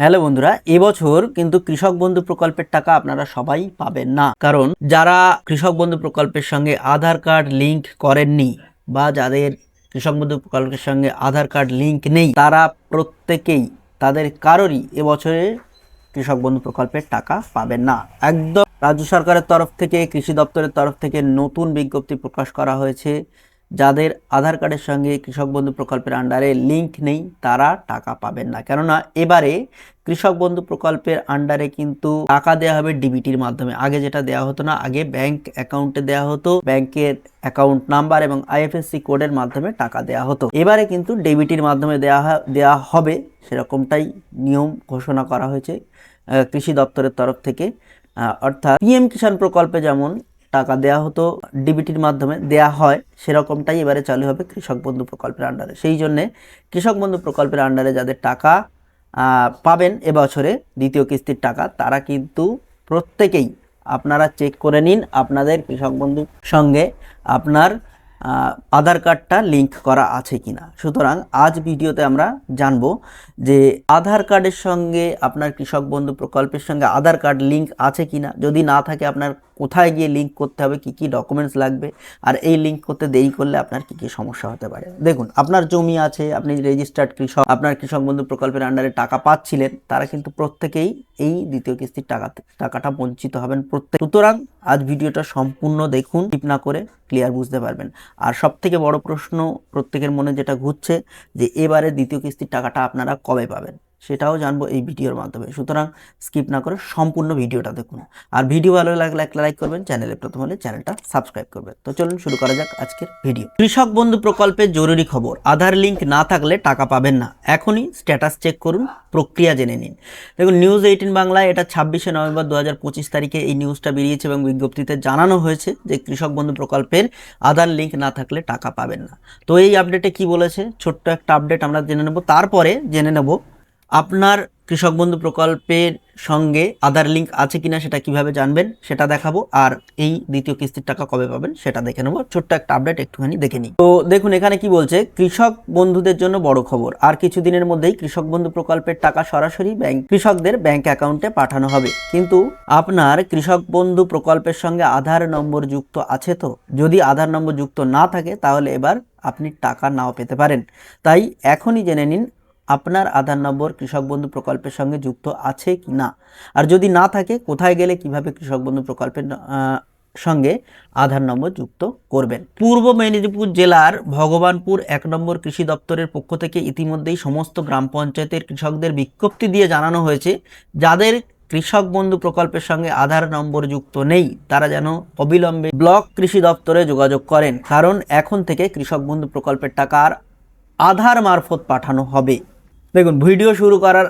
Hello বন্ধুরা, এবছর কিন্তু কৃষক বন্ধু প্রকল্পের টাকা আপনারা সবাই পাবেন না। কারণ যারা কৃষক বন্ধু প্রকল্পের সঙ্গে আধার কার্ড লিংক করেননি বা যাদের কৃষক বন্ধু প্রকল্পের সঙ্গে আধার কার্ড লিংক নেই, তারা প্রত্যেকেই, তাদের কারোরই এবছরে কৃষক বন্ধু প্রকল্পের টাকা পাবেন না। একদম রাজ্য সরকারের তরফ থেকে, কৃষি দপ্তরের তরফ থেকে নতুন বিজ্ঞপ্তি প্রকাশ করা হয়েছে যাদের আধার কার্ডের সঙ্গে কৃষক বন্ধু প্রকল্পের আন্ডারে লিংক নেই, তারা টাকা পাবেন না। কেননা এবারে কৃষক বন্ধু প্রকল্পের আন্ডারে কিন্তু টাকা দেওয়া হবে ডিবিটির মাধ্যমে। আগে যেটা দেওয়া হতো না, আগে ব্যাংক অ্যাকাউন্টে দেওয়া হতো। ব্যাংকের অ্যাকাউন্ট নাম্বার এবং আইএফএসসি কোডের মাধ্যমে টাকা দেওয়া হতো। এবারে কিন্তু ডেবিটির মাধ্যমে দেওয়া দেওয়া হবে, সেরকমটাই নিয়ম ঘোষণা করা হয়েছে কৃষি দপ্তরের তরফ থেকে। অর্থাৎ পিএম কিষাণ প্রকল্পে যেমন টাকা দেওয়া হতো ডিবিটির মাধ্যমে দেয়া হয়, সেরকমটাই এবারে চালু হবে কৃষক বন্ধু প্রকল্পের আন্ডারে সেই জন্যে কৃষক বন্ধু প্রকল্পের আন্ডারে যাদের টাকা পাবেন এবছরে দ্বিতীয় কিস্তির টাকা, তারা কিন্তু প্রত্যেকেই আপনারা চেক করে নিন আপনাদের কৃষক বন্ধুর সঙ্গে আপনার আধার কার্ডটা লিঙ্ক করা আছে কি না সুতরাং আজ ভিডিওতে আমরা জানব যে আধার কার্ডের সঙ্গে আপনার কৃষক বন্ধু প্রকল্পের সঙ্গে আধার কার্ড লিঙ্ক আছে কি না যদি না থাকে আপনার কোথায় গিয়ে লিঙ্ক করতে হবে, কি কি ডকুমেন্টস লাগবে, আর এই লিঙ্ক করতে দেরি করলে আপনার কি কি সমস্যা হতে পারে। দেখুন, আপনার জমি আছে, আপনি রেজিস্টার্ড কৃষক, আপনার কৃষক বন্ধু প্রকল্পের আন্ডারে টাকা পাচ্ছিলেন, তারা কিন্তু প্রত্যেকেই এই দ্বিতীয় কিস্তির টাকা টাকাটা বঞ্চিত হবেন প্রত্যেক। সুতরাং আজ ভিডিওটা সম্পূর্ণ দেখুন টিপ না করে ক্লিয়ার বুঝতে পারবেন। আর সব থেকে বড় প্রশ্ন প্রত্যেকের মনে যেটা ঘুরছে, যে এবারে দ্বিতীয় কিস্তির টাকাটা আপনারা কবে পাবেন? সেটাও জানব এই ভিডিওর মাধ্যমে। সুতরাং স্কিপ না করে সম্পূর্ণ ভিডিওটা দেখুন। আর ভিডিও ভালো লাগলে একটা লাইক করবেন চ্যানেলে প্রথম হলে চ্যানেলটা সাবস্ক্রাইব করবেন। তো চলুন শুরু করা যাক আজকের ভিডিও কৃষক বন্ধু প্রকল্পের জরুরি খবর। আধার লিংক না থাকলে টাকা পাবেন না। এখনই স্ট্যাটাস চেক করুন, প্রক্রিয়া জেনে নিন। দেখুন নিউজ এইটিন বাংলায় এটা ছাব্বিশে নভেম্বর দু হাজার পঁচিশ তারিখে এই নিউজটা বেরিয়েছে এবং বিজ্ঞপ্তিতে জানানো হয়েছে যে কৃষক বন্ধু প্রকল্পের আধার লিঙ্ক না থাকলে টাকা পাবেন না। তো এই আপডেটে কি বলেছে? ছোট্ট একটা আপডেট আমরা জেনে নেব। তারপরে জেনে নেব আপনার কৃষক বন্ধু প্রকল্পের সঙ্গে আধার লিংক আছে কিনা সেটা কীভাবে জানবেন সেটা দেখাবো। আর এই দ্বিতীয় কিস্তির টাকা কবে পাবেন সেটা দেখে নেব। ছোট্ট একটা আপডেট একটুখানি দেখে নিই। তো দেখুন, এখানে কি বলছে? কৃষক বন্ধুদের জন্য বড় খবর। আর কিছুদিনের মধ্যেই কৃষক বন্ধু প্রকল্পের টাকা সরাসরি ব্যাংক কৃষকদের ব্যাংক অ্যাকাউন্টে পাঠানো হবে। কিন্তু আপনার কৃষক বন্ধু প্রকল্পের সঙ্গে আধার নম্বর যুক্ত আছে তো? যদি আধার নম্বর যুক্ত না থাকে, তাহলে এবার আপনি টাকা নাও পেতে পারেন। তাই এখনই জেনে নিন আপনার আধার নম্বর কৃষক বন্ধু প্রকল্পের সঙ্গে যুক্ত আছে কি না? আর যদি না থাকে, কোথায় গেলে কীভাবে কৃষক বন্ধু প্রকল্পের সঙ্গে আধার নম্বর যুক্ত করবেন? পূর্ব মেদিনীপুর জেলার ভগবানপুর এক নম্বর কৃষি দপ্তরের পক্ষ থেকে ইতিমধ্যেই সমস্ত গ্রাম পঞ্চায়েতের কৃষকদের বিজ্ঞপ্তি দিয়ে জানানো হয়েছে, যাদের কৃষক বন্ধু প্রকল্পের সঙ্গে আধার নম্বর যুক্ত নেই, তারা যেন অবিলম্বে ব্লক কৃষি দপ্তরে যোগাযোগ করেন। কারণ এখন থেকে কৃষক বন্ধু প্রকল্পের টাকার আধার মারফত পাঠানো হবে। দেখুন, ভিডিও শুরু করার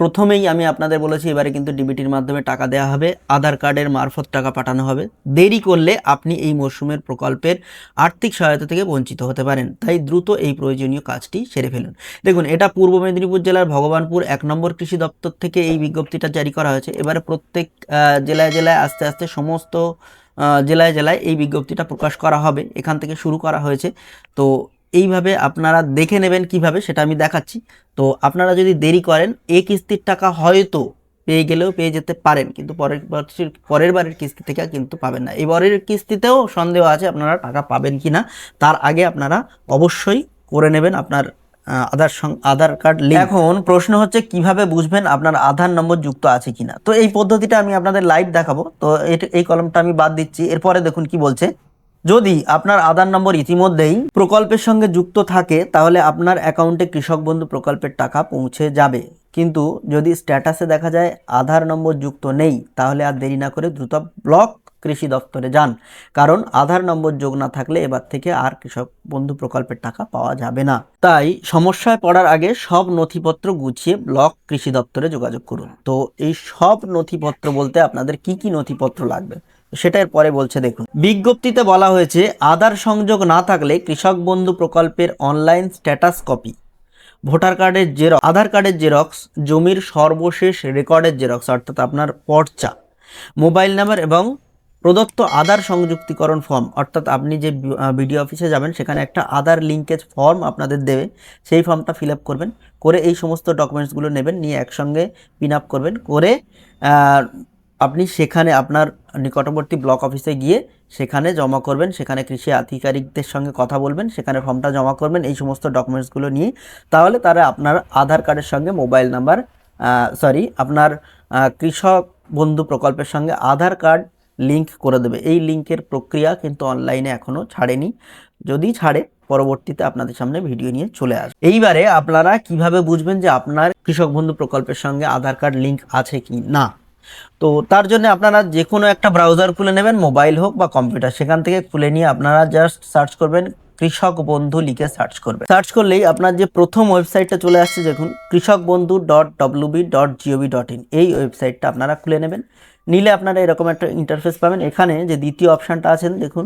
প্রথমেই আমি আপনাদের বলেছি, এবারে কিন্তু ডিবিটির মাধ্যমে টাকা দেওয়া হবে, আধার কার্ডের মারফত টাকা পাঠানো হবে। দেরি করলে আপনি এই মরশুমের প্রকল্পের আর্থিক সহায়তা থেকে বঞ্চিত হতে পারেন। তাই দ্রুত এই প্রয়োজনীয় কাজটি সেরে ফেলুন। দেখুন, এটা পূর্ব মেদিনীপুর জেলার ভগবানপুর এক নম্বর কৃষি দপ্তর থেকে এই বিজ্ঞপ্তিটা জারি করা হয়েছে। এবারে প্রত্যেক জেলায় জেলায় আস্তে আস্তে সমস্ত জেলায় জেলায় এই বিজ্ঞপ্তিটা প্রকাশ করা হবে। এখান থেকে শুরু করা হয়েছে। তো এইভাবে আপনারা দেখে নেবেন কীভাবে সেটা আমি দেখাচ্ছি। তো আপনারা যদি দেরি করেন এই কিস্তির টাকা হয়তো পেয়ে গেলেও পেয়ে যেতে পারেন, কিন্তু পরের বছর, পরের বারের কিস্তি থেকে কিন্তু পাবেন না। এবারের কিস্তিতেও সন্দেহ আছে আপনারা টাকা পাবেন কি না তার আগে আপনারা অবশ্যই করে নেবেন আপনার আধার আধার কার্ড লিঙ্ক এখন প্রশ্ন হচ্ছে, কীভাবে বুঝবেন আপনার আধার নম্বর যুক্ত আছে কিনা? তো এই পদ্ধতিটা আমি আপনাদের লাইভ দেখাবো। তো এই কলমটা আমি বাদ দিচ্ছি। এরপরে দেখুন কি বলছে। যদি আপনার আধার নম্বর ইতিমধ্যেই প্রকল্পের সঙ্গে যুক্ত থাকে, তাহলে আপনার অ্যাকাউন্টে কৃষক বন্ধু প্রকল্পের টাকা পৌঁছে যাবে। কিন্তু যদি স্ট্যাটাসে দেখা যায় আধার নম্বর যুক্ত নেই, তাহলে আর দেরি না করে দ্রুত ব্লক কৃষি দপ্তরে যান। কারণ আধার নম্বর যোগ না থাকলে এবার থেকে আর কৃষক বন্ধু প্রকল্পের টাকা পাওয়া যাবে না। তাই সমস্যায় পড়ার আগে সব নথিপত্র গুছিয়ে ব্লক কৃষি দপ্তরে যোগাযোগ করুন। তো এই সব নথিপত্র বলতে আপনাদের কি কি নথিপত্র লাগবে? সেটা এর পরে বলছে, দেখুন। বিজ্ঞপ্তিতে বলা হয়েছে, আধার সংযোগ না থাকলে কৃষক বন্ধু প্রকল্পের অনলাইন স্ট্যাটাস কপি ভোটার কার্ডের জেরক্স, আধার কার্ডের জেরক্স, জমির সর্বশেষ রেকর্ডের জেরক্স, অর্থাৎ আপনার পর্চা, মোবাইল নাম্বার এবং প্রদত্ত আধার সংযুক্তিকরণ ফর্ম, অর্থাৎ আপনি যে বিডিও অফিসে যাবেন, সেখানে একটা আধার লিঙ্কেজ ফর্ম আপনাদের দেবে। সেই ফর্মটা ফিল আপ করবেন, করে এই সমস্ত ডকুমেন্টসগুলো নেবেন, নিয়ে একসঙ্গে পিন আপ করবেন, করে আপনি সেখানে আপনার নিকটবর্তী ব্লক অফিসে গিয়ে সেখানে জমা করবেন, সেখানে কৃষি আধিকারিকদের সঙ্গে কথা বলবেন, সেখানে ফর্মটা জমা করবেন, এই সমস্ত ডকুমেন্টসগুলো নিয়ে। তাহলে তারা আপনার আধার কার্ডের সঙ্গে মোবাইল নাম্বার সরি আপনার কৃষক বন্ধু প্রকল্পের সঙ্গে আধার কার্ড লিঙ্ক করে দেবে। এই লিঙ্কের প্রক্রিয়া কিন্তু অনলাইনে এখনও ছাড়েনি। যদি ছাড়ে, পরবর্তীতে আপনাদের সামনে ভিডিও নিয়ে চলে আসবে। এইবারে আপনারা কীভাবে বুঝবেন যে আপনার কৃষক বন্ধু প্রকল্পের সঙ্গে আধার কার্ড লিঙ্ক আছে কি না? তো তার জন্য আপনারা যে কোনো একটা ব্রাউজার খুলে নেবেন মোবাইল হোক বা কম্পিউটার সেখান থেকে খুলে নিয়ে আপনারা জাস্ট সার্চ করবেন, কৃষক বন্ধু লিখে সার্চ করবেন। সার্চ করলেই আপনার যে প্রথম ওয়েবসাইটটা চলে আসছে, দেখুন Krishak Bandhu dot WB dot GOV dot in এই ওয়েবসাইটটা আপনারা খুলে নেবেন। নিলে আপনারা এরকম একটা ইন্টারফেস পাবেন। এখানে যে দ্বিতীয় অপশানটা আছেন, দেখুন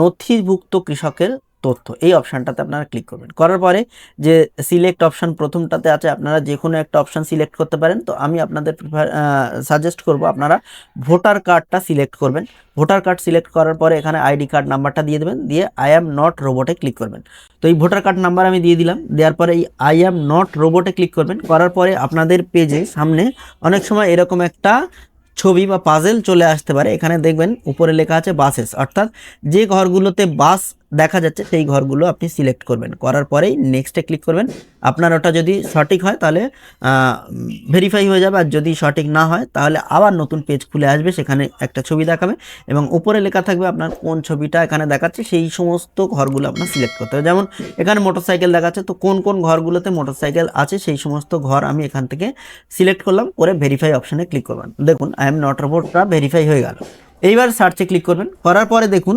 নথিভুক্ত কৃষকের তথ্য, এই অপশানটাতে আপনারা ক্লিক করবেন। করার পরে যে সিলেক্ট অপশান প্রথমটাতে আছে, আপনারা যে কোনো একটা অপশান সিলেক্ট করতে পারেন। তো আমি আপনাদের সাজেস্ট করব আপনারা ভোটার কার্ডটা সিলেক্ট করবেন। ভোটার কার্ড সিলেক্ট করার পরে এখানে আইডি কার্ড নাম্বারটা দিয়ে দেবেন। দিয়ে আই অ্যাম নট রোবটে ক্লিক করবেন। তো এই ভোটার কার্ড নাম্বার আমি দিয়ে দিলাম। দেওয়ার পরে এই আই অ্যাম নট রোবটে ক্লিক করবেন। করার পরে আপনাদের পেজে সামনে অনেক সময় এরকম একটা ছবি বা পাজেল চলে আসতে পারে। এখানে দেখবেন উপরে লেখা আছে বাসেস অর্থাৎ যে ঘরগুলোতে বাস দেখা যাচ্ছে সেই ঘরগুলো আপনি সিলেক্ট করবেন। করার পরেই নেক্সটে ক্লিক করবেন। আপনার ওটা যদি সঠিক হয় তাহলে ভেরিফাই হয়ে যাবে। আর যদি সঠিক না হয় তাহলে আবার নতুন পেজ খুলে আসবে, সেখানে একটা ছবি দেখাবে এবং উপরে লেখা থাকবে আপনার কোন ছবিটা এখানে দেখাচ্ছে, সেই সমস্ত ঘরগুলো আপনার সিলেক্ট করতে হবে। যেমন এখানে মোটরসাইকেল দেখাচ্ছে, তো কোন কোন ঘরগুলোতে মোটরসাইকেল আছে সেই সমস্ত ঘর আমি এখান থেকে সিলেক্ট করলাম, করে ভেরিফাই অপশানে ক্লিক করবেন। দেখুন আই এম নট রোবটটা ভেরিফাই হয়ে গেল। এইবার সার্চে ক্লিক করবেন। করার পরে দেখুন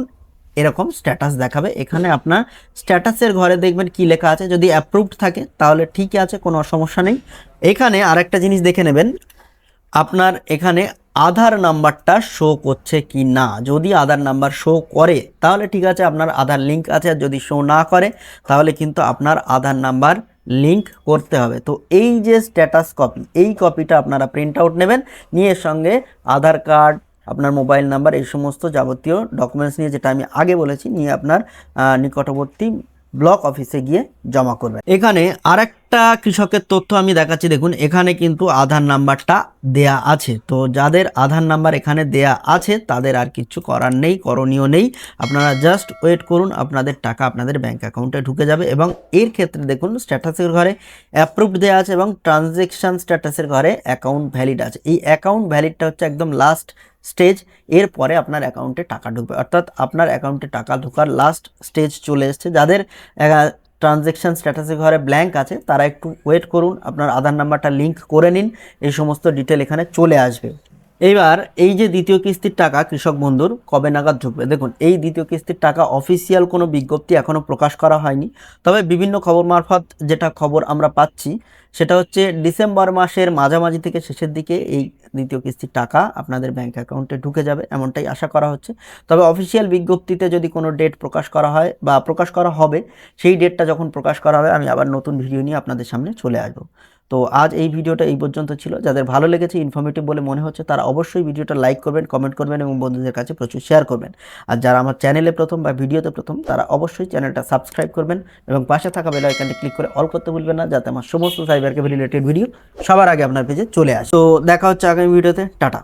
এরকম স্ট্যাটাস দেখাবে। এখানে আপনার স্ট্যাটাসের ঘরে দেখবেন কি লেখা আছে। যদি অ্যাপ্রুভড থাকে, তাহলে ঠিকই আছে, কোনো সমস্যা নেই। এখানে আরেকটা জিনিস দেখে নেবেন। আপনার এখানে আধার নাম্বারটা শো করছে কি না। যদি আধার নাম্বার শো করে, তাহলে ঠিক আছে, আপনার আধার লিঙ্ক আছে। আর যদি শো না করে, তাহলে কিন্তু আপনার আধার নাম্বার লিঙ্ক করতে হবে। তো এই যে স্ট্যাটাস কপি এই কপিটা আপনারা প্রিন্ট আউট নেবেন। নিয়ে সঙ্গে আধার কার্ড আপনার মোবাইল নাম্বার, এই সমস্ত যাবতীয় ডকুমেন্টস নিয়ে যেটা আমি আগে বলেছি, নিয়ে আপনার নিকটবর্তী ব্লক অফিসে গিয়ে জমা করবেন। এখানে আরেকটা কৃষকের তথ্য আমি দেখাচ্ছি। দেখুন, এখানে কিন্তু আধার নাম্বারটা দেয়া আছে। তো যাদের আধার নাম্বার এখানে দেয়া আছে, তাদের আর কিছু করার নেই, করণীয় নেই। আপনারা জাস্ট ওয়েট করুন, আপনাদের টাকা আপনাদের ব্যাঙ্ক অ্যাকাউন্টে ঢুকে যাবে এবং এর ক্ষেত্রে দেখুন স্ট্যাটাসের ঘরে অ্যাপ্রুভড দেওয়া আছে এবং ট্রানজেকশন স্ট্যাটাসের ঘরে অ্যাকাউন্ট ভ্যালিড আছে। এই অ্যাকাউন্ট ভ্যালিডটা হচ্ছে একদম লাস্ট স্টেজ এরপরে আপনার অ্যাকাউন্টে টাকা ঢুকবে। অর্থাৎ আপনার অ্যাকাউন্টে টাকা ঢোকার লাস্ট স্টেজ চলে এসছে। যাদের ট্রানজ্যাকশান স্ট্যাটাসের ঘরে ব্ল্যাঙ্ক আছে, তারা একটু ওয়েট করুন, আপনার আধার নাম্বারটা লিঙ্ক করে নিন, এই সমস্ত ডিটেল এখানে চলে আসবে। এইবার এই যে দ্বিতীয় কিস্তির টাকা, কৃষক বন্ধুর, কবে নাগাদ ঢুকবে? দেখুন, এই দ্বিতীয় কিস্তির টাকা অফিসিয়াল কোনো বিজ্ঞপ্তি এখনও প্রকাশ করা হয়নি। তবে বিভিন্ন খবর মারফত যেটা খবর আমরা পাচ্ছি, সেটা হচ্ছে ডিসেম্বর মাসের মাঝামাঝি থেকে শেষের দিকে এই দ্বিতীয় কিস্তির টাকা আপনাদের ব্যাঙ্ক অ্যাকাউন্টে ঢুকে যাবে, এমনটাই আশা করা হচ্ছে। তবে অফিসিয়াল বিজ্ঞপ্তিতে যদি কোনো ডেট প্রকাশ করা হয় বা প্রকাশ করা হবে, সেই ডেটটা যখন প্রকাশ করা হবে, আমি আবার নতুন ভিডিও নিয়ে আপনাদের সামনে চলে আসব। তো আজ এই ভিডিওটা এই পর্যন্ত ছিল। যাদের ভালো লেগেছে ইনফর্মেটিভ বলে মনে হচ্ছে, তারা অবশ্যই ভিডিওটা লাইক করবেন কমেন্ট করবেন এবং বন্ধুদের কাছে প্রচুর শেয়ার করবেন। আর যারা আমার চ্যানেলে প্রথম বা ভিডিওতে প্রথম, তারা অবশ্যই চ্যানেলটা সাবস্ক্রাইব করবেন এবং পাশে থাকা বেল আইকনটি ক্লিক করে অল করতে ভুলবেন না, যাতে আমার সমস্ত সাইবার ক্যাফে রিলেটেড ভিডিও সবার আগে আপনার পেজে চলে আসে। তো দেখা হচ্ছে আগামী ভিডিওতে টাটা।